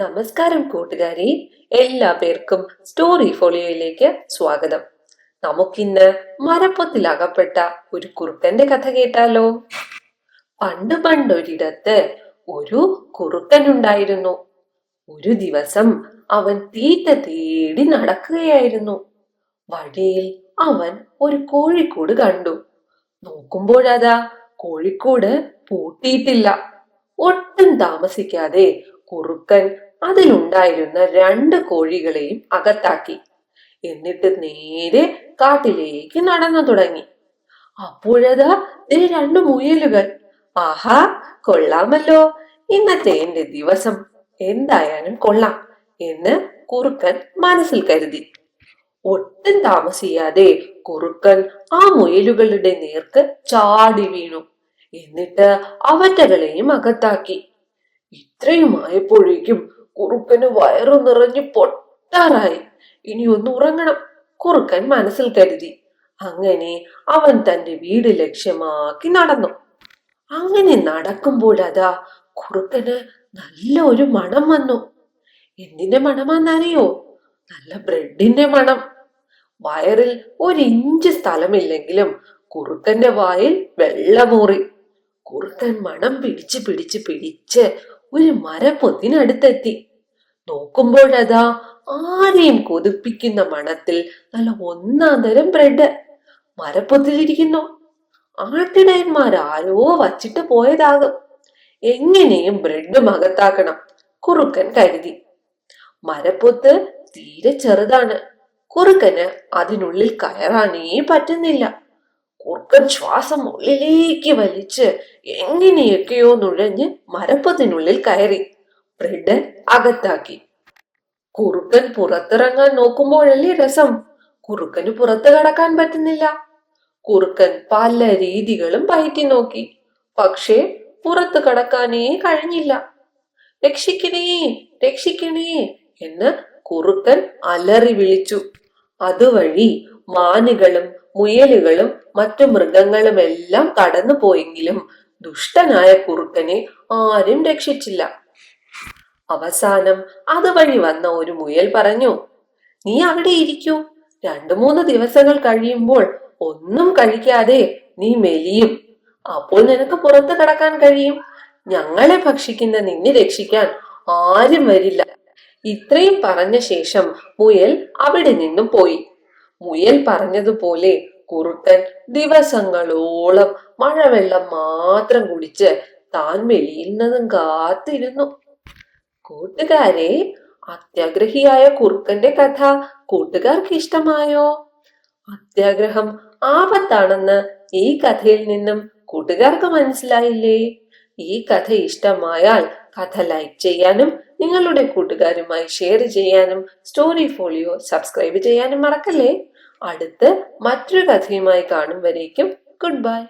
നമസ്കാരം കൂട്ടുകാരി എല്ലാ പേർക്കും സ്റ്റോറി ഫോളിയോയിലേക്ക് സ്വാഗതം. നമുക്കിന്ന് മരപ്പൊത്തിൽ അകപ്പെട്ട ഒരു കുറുക്കന്റെ കഥ കേട്ടാലോ? പണ്ട് പണ്ടൊരിടത്ത് ഒരു കുറുക്കൻ ഉണ്ടായിരുന്നു ഒരു ദിവസം അവൻ തീറ്റ തേടി നടക്കുകയായിരുന്നു. വഴിയിൽ അവൻ ഒരു കോഴിക്കൂട് കണ്ടു. നോക്കുമ്പോഴതാ കോഴിക്കൂട് പൂട്ടിയിട്ടില്ല. ഒട്ടും താമസിക്കാതെ കുറുക്കൻ അതിലുണ്ടായിരുന്ന രണ്ട് കോഴികളെയും അകത്താക്കി. എന്നിട്ട് നേരെ കാട്ടിലേക്ക് നടന്നു തുടങ്ങി. അപ്പോഴതാ ദേ രണ്ടു മുയലുകൾ. ആഹാ കൊള്ളാമല്ലോ. ഇന്നത്തെ എന്റെ ദിവസം. എന്തായാലും കൊള്ളാം എന്ന് കുറുക്കൻ മനസ്സിൽ കരുതി. ഒട്ടും താമസിയാതെ കുറുക്കൻ ആ മുയലുകളുടെ നേർക്ക് ചാടി വീണു. എന്നിട്ട് അവറ്റകളെയും അകത്താക്കി. ഇത്രയുമായപ്പോഴേക്കും കുറുക്കന് വയറു നിറഞ്ഞു പൊട്ടാറായി. ഇനി ഒന്ന് ഉറങ്ങണം കുറുക്കൻ മനസ്സിൽ കരുതി. അങ്ങനെ അവൻ തന്റെ വീട് ലക്ഷ്യമാക്കി നടന്നു. അങ്ങനെ നടക്കുമ്പോൾ അതാ കുറുക്കന് നല്ല ഒരു മണം വന്നു. എന്തിന്റെ മണമാന്നറിയോ? നല്ല ബ്രെഡിന്റെ മണം. വയറിൽ ഒരു ഇഞ്ച് സ്ഥലമില്ലെങ്കിലും കുറുക്കന്റെ വായിൽ വെള്ളമൂറി. കുറുക്കൻ മണം പിടിച്ച് പിടിച്ച് പിടിച്ച് ഒരു മരപ്പൊത്തിനടുത്തെത്തി. നോക്കുമ്പോഴതാ ആരെയും കൊതിപ്പിക്കുന്ന മണത്തിൽ നല്ല ഒന്നാം തരം ബ്രെഡ്. മരപ്പൊത്തിലിരിക്കുന്നു. ആട്ടിടയന്മാർ ആരോ വച്ചിട്ട് പോയതാകും. എങ്ങനെയും ബ്രെഡ് മകത്താക്കണം കുറുക്കൻ കരുതി. മരപ്പൊത്ത് തീരെ ചെറുതാണ്. കുറുക്കന് അതിനുള്ളിൽ കയറാനേ പറ്റുന്നില്ല. കുറുക്കൻ ശ്വാസം ഉള്ളിലേക്ക് വലിച്ച് എങ്ങനെയൊക്കെയോ നുഴഞ്ഞ് മരപ്പത്തിനുള്ളിൽ കയറി. ബ്രെഡ് അകത്താക്കി. കുറുക്കൻ പുറത്തിറങ്ങാൻ നോക്കുമ്പോഴല്ലേ രസം? കുറുക്കന് പുറത്ത് കടക്കാൻ പറ്റുന്നില്ല. കുറുക്കൻ പല രീതികളും പയറ്റി നോക്കി. പക്ഷേ പുറത്ത് കടക്കാനേ കഴിഞ്ഞില്ല. രക്ഷിക്കണേ രക്ഷിക്കണേ എന്ന് കുറുക്കൻ അലറി വിളിച്ചു. അതുവഴി മാനുകളും മുയലുകളും മറ്റു മൃഗങ്ങളും എല്ലാം കടന്നു പോയെങ്കിലും ദുഷ്ടനായ കുറുക്കനെ ആരും രക്ഷിച്ചില്ല. അവസാനം അതുവഴി വന്ന ഒരു മുയൽ പറഞ്ഞു നീ അവിടെ ഇരിക്കൂ. രണ്ടു മൂന്ന് ദിവസങ്ങൾ കഴിയുമ്പോൾ ഒന്നും കഴിക്കാതെ നീ മെലിയും. അപ്പോൾ നിനക്ക് പുറത്തു കടക്കാൻ കഴിയും. ഞങ്ങളെ ഭക്ഷിക്കുന്ന നിന്നെ രക്ഷിക്കാൻ ആരും വരില്ല. ഇത്രയും പറഞ്ഞ ശേഷം മുയൽ അവിടെ നിന്നും പോയി. മുയൽ പറഞ്ഞതുപോലെ കുറുക്കൻ ദിവസങ്ങളോളം മഴവെള്ളം മാത്രം കുടിച്ച് താൻ മെലിയുന്നതും കാത്തിരുന്നു. കൂട്ടുകാരെ അത്യാഗ്രഹിയായ കുറുക്കന്റെ കഥ കൂട്ടുകാർക്ക് ഇഷ്ടമായോ? അത്യാഗ്രഹം ആപത്താണെന്ന് ഈ കഥയിൽ നിന്നും കൂട്ടുകാർക്ക് മനസ്സിലായില്ലേ? ഈ കഥ ഇഷ്ടമായാൽ കഥ ലൈക്ക് ചെയ്യാനും നിങ്ങളുടെ കൂട്ടുകാരുമായി ഷെയർ ചെയ്യാനും സ്റ്റോറി ഫോളിയോ സബ്സ്ക്രൈബ് ചെയ്യാനും മറക്കല്ലേ? അടുത്ത് മറ്റൊരു കഥയുമായി കാണും വരേക്കും. Good bye.